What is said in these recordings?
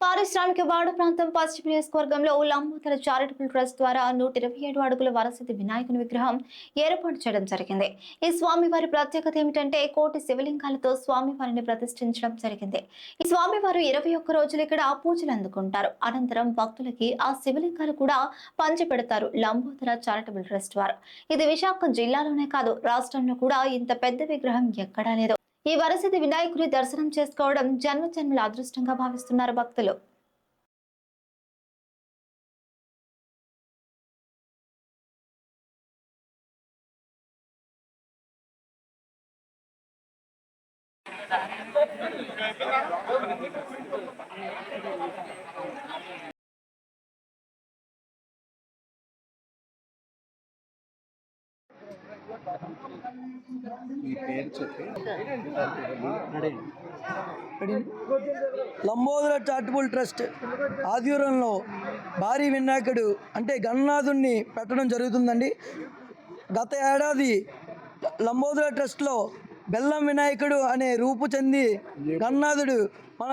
పారిశ్రామిక వాడ ప్రాంతం పశ్చిమ నియోజకవర్గంలో లంబోదర చారిటబుల్ ట్రస్ట్ ద్వారా నూట ఇరవై ఏడు అడుగుల వరసతి వినాయకుని విగ్రహం ఏర్పాటు చేయడం జరిగింది. ఈ స్వామివారి ప్రత్యేకత ఏమిటంటే కోటి శివలింగాలతో స్వామివారిని ప్రతిష్ఠించడం జరిగింది. ఈ స్వామివారు ఇరవై ఒక్క రోజులు ఇక్కడ పూజలు అందుకుంటారు. అనంతరం భక్తులకి ఆ శివలింగాలు కూడా పంచిపెడతారు లంబోదర చారిటబుల్ ట్రస్ట్ వారు. ఇది విశాఖ జిల్లాలోనే కాదు రాష్ట్రంలో కూడా ఇంత పెద్ద విగ్రహం ఎక్కడా లేదు. ఈ వరసిద్ధి వినాయకుడి దర్శనం చేసుకోవడం జన్మ జన్మల అదృష్టంగా భావిస్తున్నారు భక్తులు. మీ పేరు చెప్పి. లంబోదర చారిటబుల్ ట్రస్ట్ ఆధ్వర్యంలో భారీ వినాయకుడు అంటే గణనాథుణ్ణి పెట్టడం జరుగుతుందండి. గత ఏడాది లంబోదర ట్రస్ట్లో బెల్లం వినాయకుడు అనే రూపు చెంది గణనాథుడు మన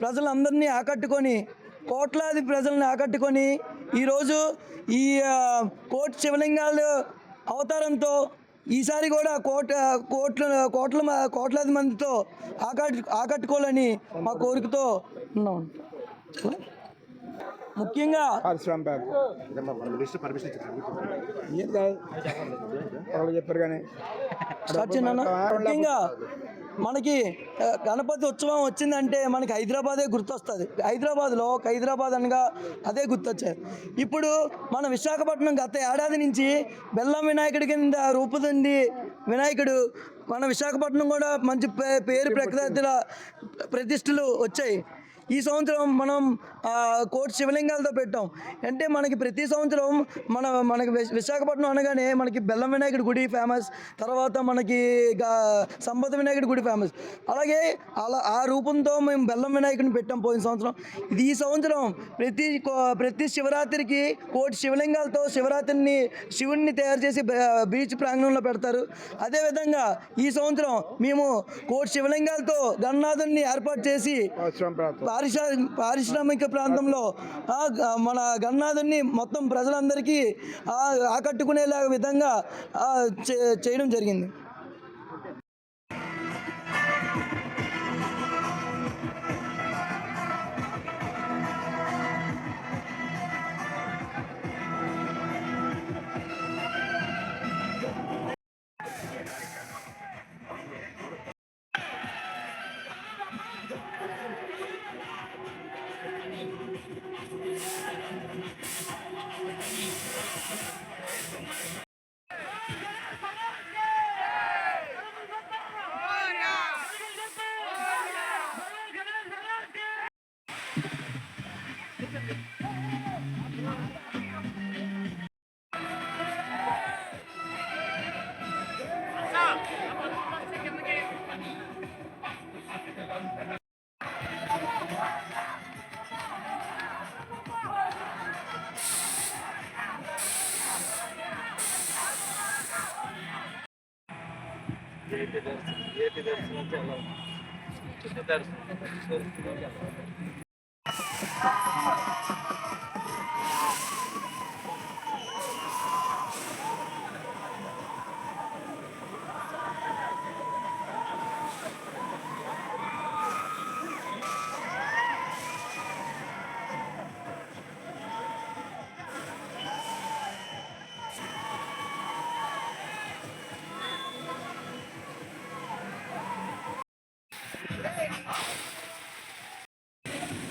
ప్రజలందరినీ ఆకట్టుకొని కోట్లాది ప్రజల్ని ఆకట్టుకొని ఈరోజు ఈ కోటి శివలింగాలు అవతారంతో ఈసారి కూడా కోట కోట్ల కోట్ల కోట్లాది మందితో ఆకట్టు ఆకట్టుకోవాలని మా కోరికతో ఉన్నాం. ముఖ్యంగా చెప్పారు కానీ. ముఖ్యంగా మనకి గణపతి ఉత్సవం వచ్చిందంటే మనకి హైదరాబాదే గుర్తొస్తుంది. హైదరాబాద్లో ఒక హైదరాబాద్ అనగా అదే గుర్తొచ్చేది. ఇప్పుడు మన విశాఖపట్నం గత ఏడాది నుంచి బెల్లం వినాయకుడి కింద రూపుదింది వినాయకుడు. మన విశాఖపట్నం కూడా మంచి పే- పేరు ప్రఖ్యాతుల ప్రతిష్టలు వచ్చాయి. ఈ సంవత్సరం మనం కోటి శివలింగాలతో పెట్టాం. అంటే మనకి ప్రతి సంవత్సరం మన మనకి విశాఖపట్నం అనగానే మనకి బెల్లం వినాయకుడి గుడి ఫేమస్ తర్వాత మనకి సంపద వినాయకుడి గుడి ఫేమస్. అలాగే అలా ఆ రూపంతో మేము బెల్లం వినాయకుడిని పెట్టాం పోయిన సంవత్సరం. ఇది ఈ సంవత్సరం ప్రతి కో- ప్రతి శివరాత్రికి కోటి శివలింగాలతో శివరాత్రిని శివుణ్ణి తయారు చేసి బీచ్ ప్రాంగణంలో పెడతారు. అదేవిధంగా ఈ సంవత్సరం మేము కోటి శివలింగాలతో గణనాథుని ఏర్పాటు చేసి పారిశ్రా పారిశ్రామిక ప్రాంతంలో మన గన్నాథుని మొత్తం ప్రజలందరికీ ఆకట్టుకునేలాగా ఆకట్టుకునేలా విధంగా చే- చేయడం జరిగింది. Niyet edersin, niyet edersin Allah'ım. Niyet edersin. はい。